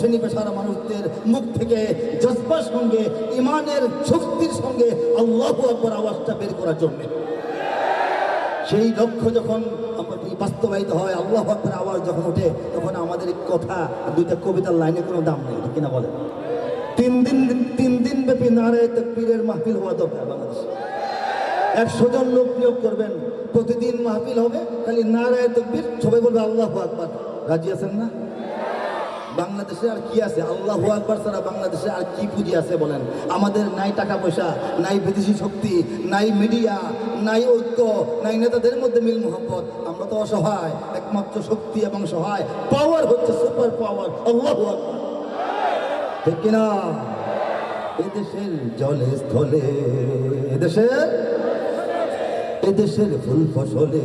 শ্রেণি পেশার মানুষদের মুখ থেকে জজ্বার সঙ্গে ইমানের শক্তির সঙ্গে আল্লাহ আকবর আওয়াজটা বের করার জন্যে। সেই লক্ষ্য যখন বাস্তবায়িত হয়, আল্লাহ আকবর আওয়াজ যখন ওঠে, তখন আমাদের কথা দুইটা কবিতার লাইনে কোনো দাম নেই কিনা বলে তিন দিন তিন দিন ব্যাপী নারায় তকবীরের মাহফিল হওয়া দরকার বাংলাদেশে। একশো জন লোক নিয়োগ করবেন, প্রতিদিন মাহফিল হবে, খালি নারায় তকবীর, সবাই বলবে আল্লাহ আকবর। রাজি আছেন না? বাংলাদেশে আর কি আছে? আল্লাহ আকবর ছাড়া বাংলাদেশে আর কি পুঁজি আছে বলেন? আমাদের নাই টাকা পয়সা, নাই বিদেশি শক্তি, নাই মিডিয়া, নাই ঐক্য, নাই নেতাদের মধ্যে মিল মোহাম্মত আমরা তো অসহায়, একমাত্র শক্তি এবং সহায়। পাওয়ার হচ্ছে সুপার পাওয়ার আল্লাহ ঠিক কিনা? এদেশের জলে স্থলে, এদেশের? এদেশের ফুল ফসলে।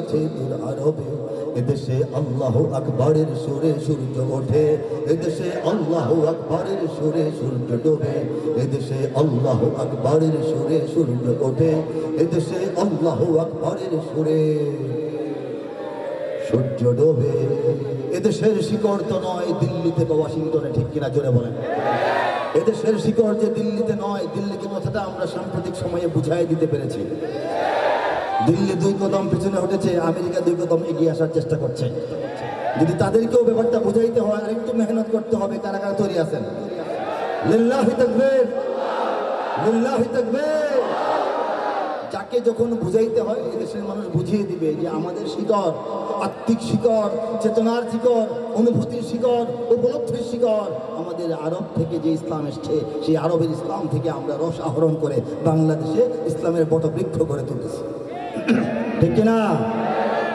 আছে দূর আরবে। এদেশে আল্লাহ আকবরের সুরে সূর্য ওঠে। এদেশে আল্লাহ আকবরের সুরে সূর্য ডোবে। এদেশে আল্লাহ আকবরের সুরে সূর্য ওঠে। এদেশে আল্লাহ আকবরের সুরে সূর্য ডোবে। এদেশের শিকড় তো নয় দিল্লিতে বা ওয়াশিংটনে, ঠিক কিনা জোরে বলেন। এদেশের শিকড় যে দিল্লিতে নয়, দিল্লিকে কথাটা আমরা সাম্প্রতিক সময়ে বুঝাই দিতে পেরেছি। দিল্লি দুই কদম পিছনে উঠেছে আমেরিকা দুই কদম এগিয়ে আসার চেষ্টা করছে। যদি তাদেরকেও ব্যাপারটা বুঝাইতে হয়, আরেকটু মেহনত করতে হবে কারা কারা তৈরি আছেন। যাকে যখন বুঝাইতে হয় এই দেশের মানুষ বুঝিয়ে দিবে যে আমাদের শিকড়, আত্মিক শিকড়, চেতনার শিকড়, অনুভূতির শিকড়, উপলব্ধির শিকড়, আমাদের আরব থেকে যে ইসলাম এসছে, সেই আরবের ইসলাম থেকে আমরা রস আহরণ করে বাংলাদেশে ইসলামের বটবৃক্ষ করে তুলেছি ঠিক কিনা?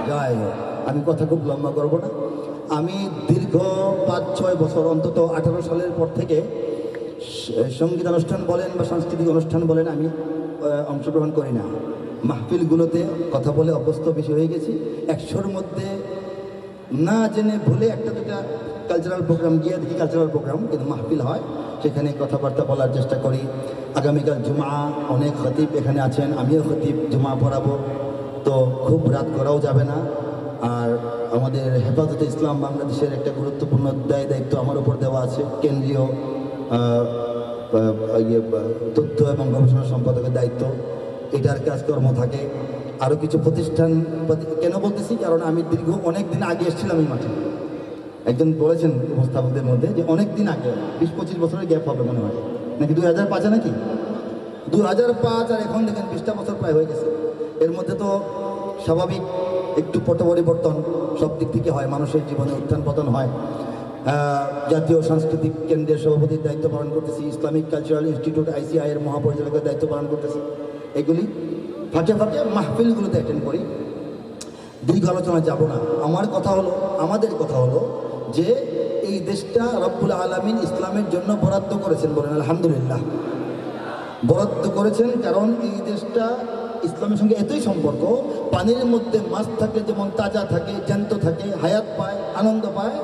যাই হোক, আমি কথা খুব লম্বা করব না। আমি দীর্ঘ পাঁচ, ছয় বছর অন্তত আঠারো সালের পর থেকে সংগীত অনুষ্ঠান বলেন বা সাংস্কৃতিক অনুষ্ঠান বলেন আমি অংশগ্রহণ করি না। মাহফিলগুলোতে কথা বলে অভ্যস্ত বেশি হয়ে গেছি। একশোর মধ্যে না জেনে ভুলে একটা দুটা কালচারাল প্রোগ্রাম গিয়ে দেখি কালচারাল প্রোগ্রাম কিন্তু মাহফিল হয়। সেখানে কথাবার্তা বলার চেষ্টা করি। আগামীকাল জুমা, অনেক খতিব এখানে আছেন, আমিও খতিব, জুমা পড়াবো। তো খুব রাত করাও যাবে না। আর আমাদের হেফাজতে ইসলাম বাংলাদেশের একটা গুরুত্বপূর্ণ দায় দায়িত্ব আমার উপর দেওয়া আছে। কেন্দ্রীয় ইয়ে, তথ্য এবং গবেষণা সম্পাদকের দায়িত্ব। এটার কাজকর্ম থাকে। আরও কিছু প্রতিষ্ঠান কেন বলতেছি? কারণ আমি দীর্ঘ অনেক দিন আগে এসেছিলাম এই মাঠে। একজন বলেছেন উপস্থাপকদের মধ্যে যে অনেক দিন আগে বিশ পঁচিশ বছরের গ্যাপ হবে মনে হয়। নাকি দুই হাজার পাঁচে নাকি? দু হাজার পাঁচ আর এখন দেখেন বিশটা বছর প্রায় হয়ে গেছে। এর মধ্যে তো স্বাভাবিক একটু পট পরিবর্তন সব দিক থেকে হয়, মানুষের জীবনে উত্থান পতন হয়। জাতীয় সাংস্কৃতিক কেন্দ্রের সভাপতির দায়িত্ব পালন করতেছি, ইসলামিক কালচারাল ইনস্টিটিউট আইসিআই এর মহাপরিচালকের দায়িত্ব পালন করতেছি। এগুলি ফাঁকে ফাঁকে মাহফিলগুলোতে অ্যাটেন্ড করি। দীর্ঘ আলোচনা যাব না। আমার কথা হলো, আমাদের কথা হলো যে এই দেশটা রব্বুল আলমিন ইসলামের জন্য বরাদ্দ করেছেন বলেন, আলহামদুলিল্লাহ। বরাদ্দ করেছেন কারণ এই দেশটা ইসলামের সঙ্গে এতই সম্পর্ক, পানির মধ্যে মাছ থাকে, যেমন তাজা থাকে, জ্যান্ত থাকে, হায়াত পায়, আনন্দ পায়,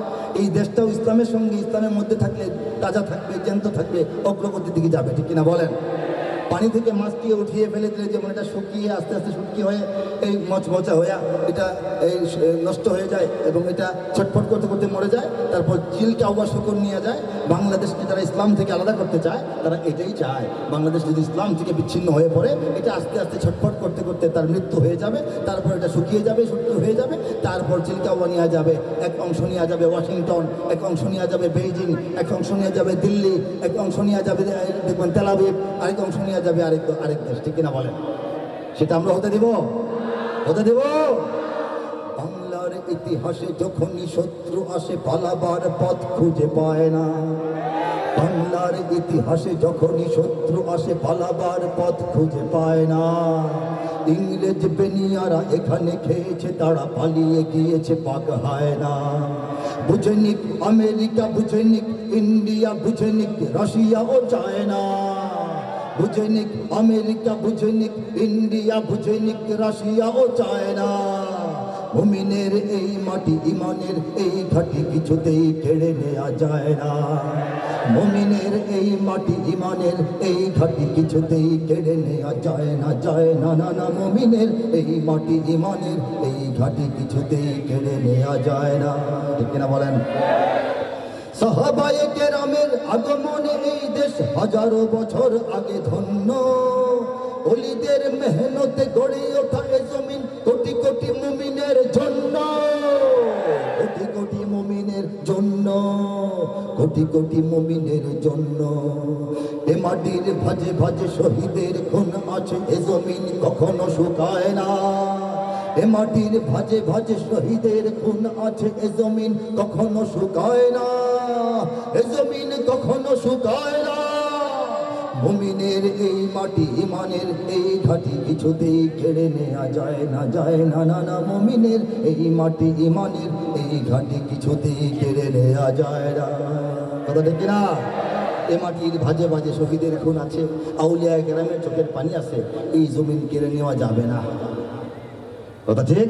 এই দেশটাও ইসলামের সঙ্গে ইসলামের মধ্যে থাকলে তাজা থাকবে, জ্যান্ত থাকবে, অগ্রগতির দিকে যাবে, ঠিক কিনা বলেন? পানি থেকে মাছটিকে উঠিয়ে ফেলে দিলে যেমন এটা শুকিয়ে আস্তে আস্তে শুকিয়ে হয়ে এই মচমচা হয়ে এটা এই নষ্ট হয়ে যায় এবং এটা ছটফট করতে করতে মরে যায়, তারপর চিলটা আবার শুকর নিয়ে যায়। বাংলাদেশকে যারা ইসলাম থেকে আলাদা করতে চায়, তারা এটাই চায়। বাংলাদেশ যদি ইসলাম থেকে বিচ্ছিন্ন হয়ে পড়ে, এটা আস্তে আস্তে ছটফট করতে করতে তার মৃত্যু হয়ে যাবে, তারপর এটা শুকিয়ে যাবে শুকিয়ে হয়ে যাবে, তারপর চিলকাওয়া নেওয়া যাবে, এক অংশ নেওয়া যাবে ওয়াশিংটন, এক অংশ নেওয়া যাবে বেইজিং, এক অংশ নেওয়া যাবে দিল্লি, এক অংশ নেওয়া যাবে দেখবেন তেলাবিব আরেক অংশ নেওয়া যাবে আরেক আরেক দেশ, ঠিক কিনা বলেন? সেটা আমরা হতে দিব? হতে দিব? বাংলার ইতিহাসে যখনই শত্রু আসে, পালাবার পথ খুঁজে পায় না। বাংলার ইতিহাসে যখনই শত্রু আসে, পালাবার পথ খুঁজে পায় না। ইংরেজ বেনিয়ারা এখানে খেয়েছে, তারা পালিয়ে গিয়েছে পাক হয় না। বুঝে নিক আমেরিকা, বুঝে নিক ইন্ডিয়া, বুঝে নিক রাশিয়া ও চায়না বুঝে নিক আমেরিকা বুঝে নিক ইন্ডিয়া বুঝে নিক রাশিয়া ও চায়না। মুমিনের এই মাটি ইমানের এই ঘাটি কিছুতেই কেড়ে নেওয়া যায় না। মুমিনের এই মাটি ইমানের এই ঘাটি কিছুতেই কেড়ে নেওয়া যায় না যায় না না না। মুমিনের এই মাটি ইমানের এই ঘাটি কিছুতেই কেড়ে নেওয়া যায় না। ঠিক কিনা বলেন? সাহাবায়ে কেরামের আগমনে এই দেশ হাজারো বছর আগে ধন্য। অলিদের মেহনতে গড়ে ওঠা এ জমিন কোটি কোটি মুমিনের জন্য। কোটি কোটি মুমিনের জন্য, কোটি কোটি মুমিনের জন্য। এ মাটির ভাজে ভাজে শহীদের খুন আছে, এ জমিন কখনো শুকায় না। এ মাটির ভাজে ভাজে শহীদের খুন আছে, এ জমিন কখনো শুকায় না। জমিন কখনো শুকায় না। এই মাটি এই ঘাটি কিছুতেই কেড়ে নেওয়া যায় না যায় না না না। এই মাটি, ইমানের এই ঘাটি কিছুতেই কেড়ে নেওয়া যায় না। কথা ঠিক না এ মাটির ভাজে ভাজে শহীদের খুন আছে, আউলিয়া গ্রামের চোখের পানি আছে, এই জমিন কেড়ে নেওয়া যাবে না। কথা ঠিক?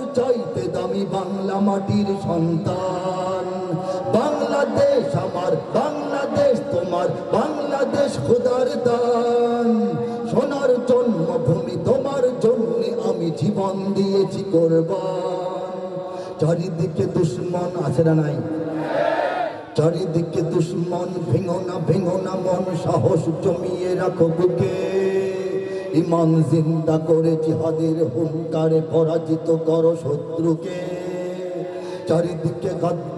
চাইতে দামি বাংলা মাটির সন্তান। বাংলাদেশ আমার, বাংলাদেশ তোমার, বাংলাদেশ খোদার দান। সোনার জন্মভূমি তোমার জন্য আমি জীবন দিয়েছি কোরবান। চারিদিকে দুশ্মন আছে না নাই? চারিদিকে দুশ্মন, ভেঙো না ভেঙো না, মন সাহস জমিয়ে রাখো বুকে। ইমান জিন্দা করে জিহাদের হুঙ্কারে পরাজিত কর শত্রুকে। চারিদিকে গাদ্দার